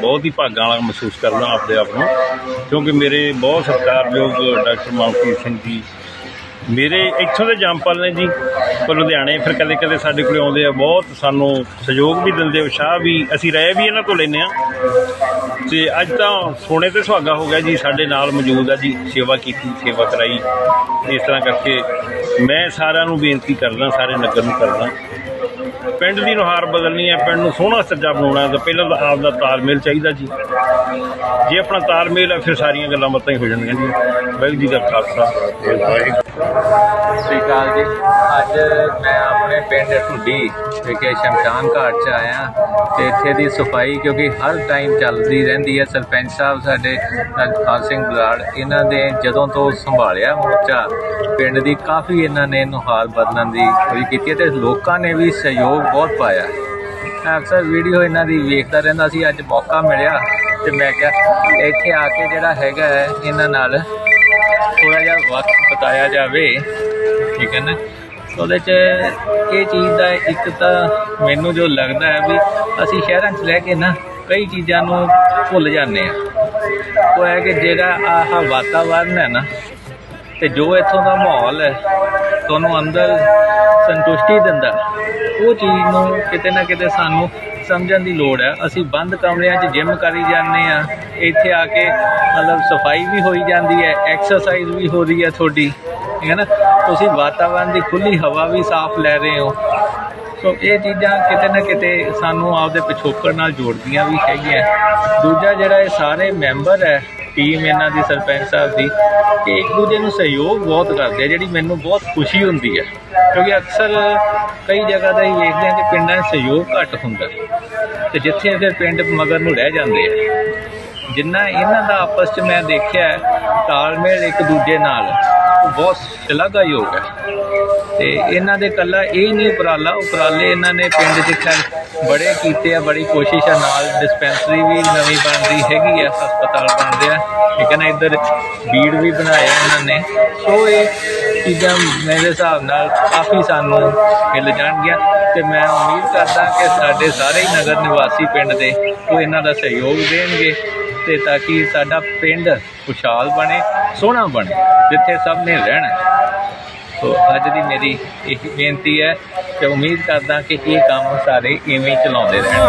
ਬਹੁਤ ਹੀ ਭਾਗਾਂ ਵਾਲਾ ਮਹਿਸੂਸ ਕਰਦਾ ਆਪਦੇ ਆਪ ਨੂੰ, ਕਿਉਂਕਿ ਮੇਰੇ ਬਹੁਤ ਸਤਿਕਾਰਯੋਗ ਡਾਕਟਰ ਮਨਪ੍ਰੀਤ ਸਿੰਘ ਜੀ, ਮੇਰੇ ਇੱਥੋਂ ਦੇ ਜੰਪਲ ਨੇ ਜੀ, ਪਰ ਲੁਧਿਆਣੇ ਫਿਰ ਕਦੇ ਕਦੇ ਸਾਡੇ ਕੋਲ ਆਉਂਦੇ ਆ, ਬਹੁਤ ਸਾਨੂੰ ਸਹਿਯੋਗ ਵੀ ਦਿੰਦੇ ਉਤਸ਼ਾਹ ਵੀ, ਅਸੀਂ ਰਹਿ ਵੀ ਇਹਨਾਂ ਤੋਂ ਲੈਂਦੇ ਆ। ਤੇ ਅੱਜ ਤਾਂ ਸੋਨੇ ਤੇ ਸੁਹਾਗਾ ਹੋ ਗਿਆ ਜੀ, ਸਾਡੇ ਨਾਲ ਮੌਜੂਦ ਆ ਜੀ, ਸੇਵਾ ਕੀਤੀ, ਸੇਵਾ ਕਰਾਈ, ਇਸ ਤਰ੍ਹਾਂ ਕਰਕੇ ਮੈਂ ਸਾਰਿਆਂ ਨੂੰ ਬੇਨਤੀ ਕਰਦਾ, ਸਾਰੇ ਨਗਰ ਨੂੰ ਕਰਦਾ। ਪਿੰਡ ਦੀ ਨੁਹਾਰ ਬਦਲਣੀ ਹੈ, ਪਿੰਡ ਨੂੰ ਸੋਹਣਾ ਸੱਜਾ ਬਣਾਉਣਾ ਤਾਂ ਪਹਿਲਾਂ ਤਾਂ ਆਪ ਦਾ ਤਾਲਮੇਲ ਚਾਹੀਦਾ ਜੀ। ਜੇ ਆਪਣਾ ਤਾਲਮੇਲ ਹੈ ਫਿਰ ਸਾਰੀਆਂ ਗੱਲਾਂ ਬਾਤਾਂ ਹੀ ਹੋ ਜਾਣਗੀਆਂ ਜੀ ਵਾਹਿਗੁਰੂ ਜੀ ਦਾ ਖਾਲਸਾ। ਸਤਿ ਸ਼੍ਰੀ ਅਕਾਲ ਜੀ। ਅੱਜ ਮੈਂ ਆਪਣੇ ਪਿੰਡ ਢੁੱਡੀ, ਵਿਖੇ ਸ਼ਮਸ਼ਾਨ ਘਾਟ 'ਚ ਆਇਆ ਤੇ ਇੱਥੇ ਦੀ ਸਫ਼ਾਈ ਕਿਉਂਕਿ ਹਰ ਟਾਈਮ ਚੱਲਦੀ ਰਹਿੰਦੀ ਹੈ। ਸਰਪੰਚ ਸਾਹਿਬ ਸਾਡੇ ਖਾਨ ਸਿੰਘ ਬਰਾੜ ਇਹਨਾਂ ਦੇ ਜਦੋਂ ਤੋਂ ਸੰਭਾਲਿਆ ਮੋਰਚਾ, ਪਿੰਡ ਦੀ ਕਾਫੀ ਇਹਨਾਂ ਨੇ ਨੁਹਾਰ ਬਦਲਣ ਦੀ ਕੋਈ ਕੀਤੀ ਹੈ ਤੇ ਲੋਕਾਂ ਨੇ ਵੀ ਸਹਿਯੋਗ ਬਹੁਤ ਪਾਇਆ। ਅਕਸਰ ਵੀਡੀਓ ਇਹਨਾਂ ਦੀ ਵੇਖਦਾ ਰਹਿੰਦਾ ਸੀ ਅੱਜ ਮੌਕਾ ਮਿਲਿਆ ਤੇ ਮੈਂ ਕਿਹਾ ਇੱਥੇ ਆ ਕੇ ਜਿਹੜਾ ਹੈਗਾ ਹੈ, ਇਹਨਾਂ ਨਾਲ ਥੋੜਾ ਜਿਹਾ ਵਕਤ ਬਤਾਇਆ ਜਾਵੇ ਠੀਕ ਹੈ ਨਾ? ਉਹਦੇ ਚ ਇਹ ਚੀਜ਼ ਦਾ ਇੱਕ ਤਾਂ ਮੈਨੂੰ ਜੋ ਲੱਗਦਾ ਹੈ ਵੀ ਅਸੀਂ ਸ਼ਹਿਰਾਂ 'ਚ ਲੈ ਕੇ ਨਾ ਕਈ ਚੀਜ਼ਾਂ ਨੂੰ ਭੁੱਲ ਜਾਂਦੇ ਆ ਉਹ ਹੈ ਕਿ ਜਿਹੜਾ ਆਹ ਵਾਤਾਵਰਨ ਹੈ ਨਾ ਤੇ ਜੋ ਇੱਥੋਂ ਦਾ ਮਾਹੌਲ ਹੈ, ਤੁਹਾਨੂੰ ਅੰਦਰ ਸੰਤੁਸ਼ਟੀ ਦਿੰਦਾ, ਉਹ ਚੀਜ਼ ਨੂੰ ਕਿਤੇ ਨਾ ਕਿਤੇ ਸਾਨੂੰ ਸਮਝਣ ਦੀ ਲੋੜ ਹੈ। ਅਸੀਂ ਬੰਦ ਕਮਰਿਆਂ 'ਚ ਜਿਮ ਕਰੀ ਜਾਂਦੇ ਆ ਇੱਥੇ ਆ ਕੇ ਮਤਲਬ ਸਫ਼ਾਈ ਵੀ ਹੋਈ ਜਾਂਦੀ ਹੈ ਐਕਸਰਸਾਈਜ਼ ਵੀ ਹੋ ਰਹੀ ਹੈ ਤੁਹਾਡੀ, ਠੀਕ ਹੈ ਨਾ? ਤੁਸੀਂ ਵਾਤਾਵਰਣ ਦੀ ਖੁੱਲੀ ਹਵਾ ਵੀ ਸਾਫ਼ ਲੈ ਰਹੇ ਹੋ। ਸੋ ਇਹ ਚੀਜ਼ਾਂ ਕਿਤੇ ਨਾ ਕਿਤੇ ਸਾਨੂੰ ਆਪਦੇ ਪਿਛੋਕੜ ਨਾਲ ਜੋੜਦੀਆਂ ਵੀ ਹੈਗੀਆਂ। ਦੂਜਾ ਜਿਹੜਾ ਇਹ ਸਾਰੇ ਮੈਂਬਰ ਹੈ ਟੀਮ ਇਹਨਾਂ ਦੀ ਸਰਪੰਚ ਸਾਹਿਬ ਦੀ ਕਿ ਇੱਕ ਦੂਜੇ ਨੂੰ ਸਹਿਯੋਗ ਬਹੁਤ ਕਰਦੇ ਆ, ਜਿਹੜੀ ਮੈਨੂੰ ਬਹੁਤ ਖੁਸ਼ੀ ਹੁੰਦੀ ਹੈ ਕਿਉਂਕਿ ਅਕਸਰ ਕਈ ਜਗ੍ਹਾ ਦਾ ਹੀ ਵੇਖਦੇ ਆ ਕਿ ਪਿੰਡਾਂ 'ਚ ਸਹਿਯੋਗ ਘੱਟ ਹੁੰਦਾ। ਤੇ ਜਿੱਥੇ ਫਿਰ ਪਿੰਡ ਮਗਰ ਨੂੰ ਰਹਿ ਜਾਂਦੇ ਆ। ਜਿੰਨਾ ਇਹਨਾਂ ਦਾ ਆਪਸ 'ਚ ਮੈਂ ਦੇਖਿਆ, ਤਾਲਮੇਲ ਇੱਕ ਦੂਜੇ ਨਾਲ, ਉਹ ਬਹੁਤ ਸ਼ਲਾਘਾਯੋਗ ਹੈ ਤੇ ਇਹਨਾਂ ਦੇ ਕੱਲਾ ਇਹ ਨਹੀਂ ਉਪਰਾਲਾ, ਉਪਰਾਲੇ ਇਹਨਾਂ ਨੇ ਪਿੰਡ 'ਚ ਖੈਰ ਬੜੇ ਕੀਤੇ ਆ, ਬੜੀ ਕੋਸ਼ਿਸ਼ ਆ ਨਾਲ ਡਿਸਪੈਂਸਰੀ ਵੀ ਨਵੀਂ ਬਣਦੀ ਹੈਗੀ ਆ, ਹਸਪਤਾਲ ਬਣਦੇ ਆ। ਠੀਕ ਹੈ ਨਾ, ਇੱਧਰ ਬੀੜ ਵੀ ਬਣਾਇਆ ਇਹਨਾਂ ਨੇ। ਸੋ ਇਹ ਚੀਜ਼ਾਂ ਮੇਰੇ ਹਿਸਾਬ ਨਾਲ ਕਾਫੀ ਸਾਨੂੰ ਮਿਲ ਜਾਣਗੀਆਂ ਤੇ ਮੈਂ ਉਮੀਦ ਕਰਦਾ ਕਿ ਸਾਡੇ ਸਾਰੇ ਹੀ ਨਗਰ ਨਿਵਾਸੀ ਪਿੰਡ ਦੇ ਉਹ ਇਹਨਾਂ ਦਾ ਸਹਿਯੋਗ ਦੇਣਗੇ ਤੇ ਤਾਂ ਕਿ ਸਾਡਾ ਪਿੰਡ ਖੁਸ਼ਹਾਲ ਬਣੇ, ਸੋਹਣਾ ਬਣੇ, ਜਿੱਥੇ ਸਭ ਨੇ ਰਹਿਣਾ। ਸੋ ਅੱਜ ਦੀ ਮੇਰੀ ਇਹ ਬੇਨਤੀ ਹੈ ਕਿ ਉਮੀਦ ਕਰਦਾ ਕਿ ਇਹ ਕੰਮ ਸਾਰੇ ਇਵੇਂ ਚਲਾਉਂਦੇ ਰਹਿਣ